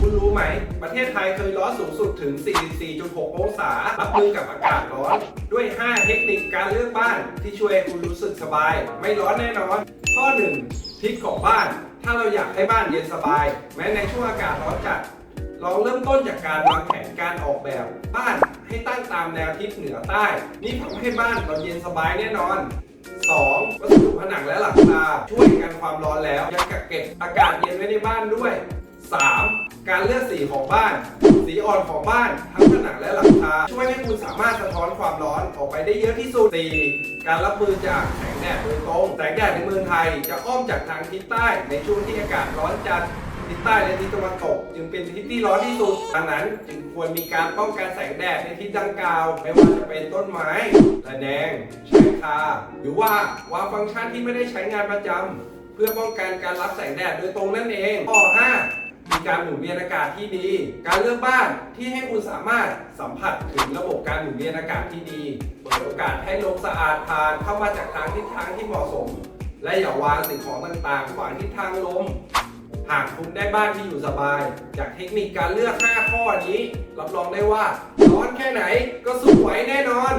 คุณรู้ไหม ประเทศไทยเคยร้อนสูงสุดถึง 44.6 องศา รับมือกับอากาศร้อน ด้วย 5 เทคนิคการเลือกบ้านที่ช่วยให้คุณรู้สึกสบาย ไม่ร้อนแน่นอน ข้อ 1 ทิศของบ้าน ถ้าเราอยากให้บ้านเย็นสบาย แม้ในช่วงอากาศร้อนจัดลองเริ่มต้นจากการวางแผนการออกแบบ บ้านให้ตั้งตามแนวทิศเหนือใต้ นี่ทำให้บ้านเราเย็นสบายแน่นอน 2. วัสดุผนังและหลังคาช่วยกันความร้อนแล้ว ยังกักเก็บอากาศเย็นไว้ในบ้านด้วย 3. การเลือกสีของบ้าน สีอ่อนของบ้าน ทั้งผนังและหลังคา ช่วยให้คุณสามารถสะท้อนความร้อนออกไปได้เยอะที่สุด 4. การรับมือจากแสงแดดโดยตรง แสงแดดในเมืองไทย จะอ้อมจากทางทิศใต้ในช่วงที่อากาศร้อนจัดทิศใต้และทิศตะวันตก จึงเป็นทิศที่ร้อนที่สุดดังนั้นจึงควรมีการป้องกันแสงแดดในทิศดังกล่าว ไม่ว่าจะเป็นต้นไม้ระแนงชายคา หรือว่าวางฟังก์ชันที่ไม่ได้ใช้งานประจำเพื่อป้องกันการรับแสงแดดโดยตรงนั่นเองข้อ5 มีการหมุนเวียนอากาศที่ดี การเลือกบ้านที่ให้คุณสามารถสัมผัสถึงระบบการหมุนเวียนอากาศที่ดีเปิดโอกาสให้ลมสะอาดผ่านเข้ามาจากทางทิศทางที่เหมาะสม และอย่าวางสิ่งของต่างๆ ขวางทิศทางลมหากคุณได้บ้านที่อยู่สบาย จากเทคนิคการเลือก 5 ข้อนี้ รับรองได้ว่าร้อนแค่ไหนก็สู้ไหวแน่นอน